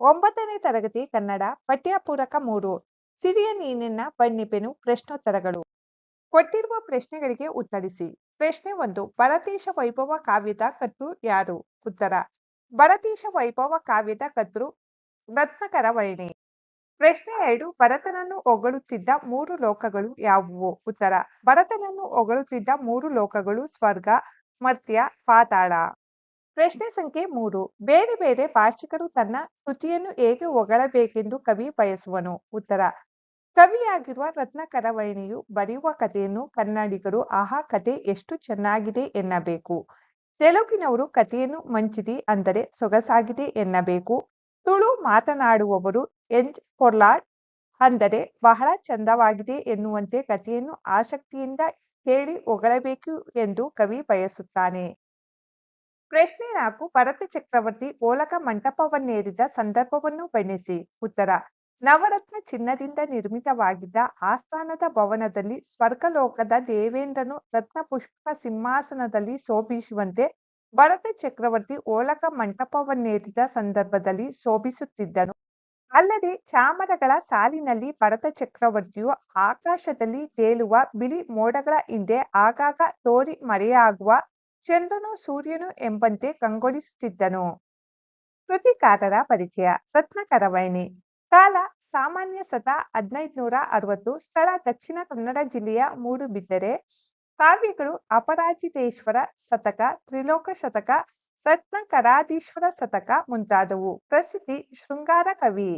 ಒಂಬತ್ತನೇ ತರಗತಿ ಕನ್ನಡ ಪಠ್ಯಪೂರಕ ಮೂರು. ಸಿರಿಯ ನೀನಿನ ಬಣ್ಣಿಪೆನು ಪ್ರಶ್ನೋತ್ತರಗಳು. ಕೊಟ್ಟಿರುವ ಪ್ರಶ್ನೆಗಳಿಗೆ ಉತ್ತರಿಸಿ. ಪ್ರಶ್ನೆ ಒಂದು, ಭರತೀಶ ವೈಭವ ಕಾವ್ಯದ ಕರ್ತೃ ಯಾರು? ಉತ್ತರ, ಭರತೀಶ ವೈಭವ ಕಾವ್ಯದ ಕರ್ತೃ ರತ್ನಕರ ವರ್ಣಿ ಪ್ರಶ್ನೆ ಎರಡು, ಭರತನನ್ನು ಹೊಗಳುತ್ತಿದ್ದ ಮೂರು ಲೋಕಗಳು ಯಾವುವು? ಉತ್ತರ, ಭರತನನ್ನು ಹೊಗಳುತ್ತಿದ್ದ ಮೂರು ಲೋಕಗಳು ಸ್ವರ್ಗ, ಮರ್ತ್ಯ, ಪಾತಾಳ. ಪ್ರಶ್ನೆ ಸಂಖ್ಯೆ ಮೂರು. ಬೇರೆ ಬೇರೆ ಭಾಷಿಕರು ತನ್ನ ಕೃತಿಯನ್ನು ಹೇಗೆ ಹೊಗಳಬೇಕೆಂದು ಕವಿ ಬಯಸುವನು? ಉತ್ತರ, ಕವಿಯಾಗಿರುವ ರತ್ನಕರ ವರ್ಣಿಯು ಬರೆಯುವ ಕಥೆಯನ್ನು ಕನ್ನಡಿಗರು, ಆಹಾ, ಕಥೆ ಎಷ್ಟು ಚೆನ್ನಾಗಿದೆ ಎನ್ನಬೇಕು. ತೆಲುಗಿನವರು ಕಥೆಯನ್ನು ಮಂಚಿದಿ ಅಂದರೆ ಸೊಗಸಾಗಿದೆ ಎನ್ನಬೇಕು. ತುಳು ಮಾತನಾಡುವವರು ಎಂಜ್ ಪೊರ್ಲಾಡ್ ಅಂದರೆ ಬಹಳ ಚಂದವಾಗಿದೆ ಎನ್ನುವಂತೆ ಕಥೆಯನ್ನು ಆಸಕ್ತಿಯಿಂದ ಹೇಳಿ ಹೊಗಳಬೇಕು ಎಂದು ಕವಿ ಬಯಸುತ್ತಾನೆ. ಪ್ರಶ್ನೆ ನಾಲ್ಕು ಭರತ ಚಕ್ರವರ್ತಿ ಓಲಕ ಮಂಟಪವನ್ನೇರಿದ ಸಂದರ್ಭವನ್ನು ಬಣ್ಣಿಸಿ. ಉತ್ತರ, ನವರತ್ನ ಚಿನ್ನದಿಂದ ನಿರ್ಮಿತವಾಗಿದ್ದ ಆಸ್ಥಾನದ ಭವನದಲ್ಲಿ ಸ್ವರ್ಗಲೋಕದ ದೇವೇಂದ್ರನು ರತ್ನ ಪುಷ್ಪ ಸಿಂಹಾಸನದಲ್ಲಿ ಶೋಭಿಸುವಂತೆ ಭರತ ಚಕ್ರವರ್ತಿ ಓಲಕ ಮಂಟಪವನ್ನೇರಿದ ಸಂದರ್ಭದಲ್ಲಿ ಶೋಭಿಸುತ್ತಿದ್ದನು. ಅಲ್ಲದೆ ಚಾಮರಗಳ ಸಾಲಿನಲ್ಲಿ ಭರತ ಚಕ್ರವರ್ತಿಯು ಆಕಾಶದಲ್ಲಿ ತೇಲುವ ಬಿಳಿ ಮೋಡಗಳ ಹಿಂದೆ ಆಗಾಗ ತೋರಿ ಮರೆಯಾಗುವ ಚಂದ್ರನು ಸೂರ್ಯನು ಎಂಬಂತೆ ಕಂಗೊಳಿಸುತ್ತಿದ್ದನು. ಕೃತಿಕಾರರ ಪರಿಚಯ ರತ್ನಕರವೈಣಿ ಕಾಲ ಸಾಮಾನ್ಯ ಸತ ಹದಿನೈದುನೂರ ಅರವತ್ತು, ಸ್ಥಳ ದಕ್ಷಿಣ ಕನ್ನಡ ಜಿಲ್ಲೆಯ ಮೂಡುಬಿದರೆ ಕಾವ್ಯಗಳು ಅಪರಾಜಿತೇಶ್ವರ ಶತಕ, ತ್ರಿಲೋಕ ಶತಕ ರತ್ನಕರಾದೀಶ್ವರ ಶತಕ ಮುಂತಾದವು. ಪ್ರಸಿದ್ಧಿ ಶೃಂಗಾರ ಕವಿ.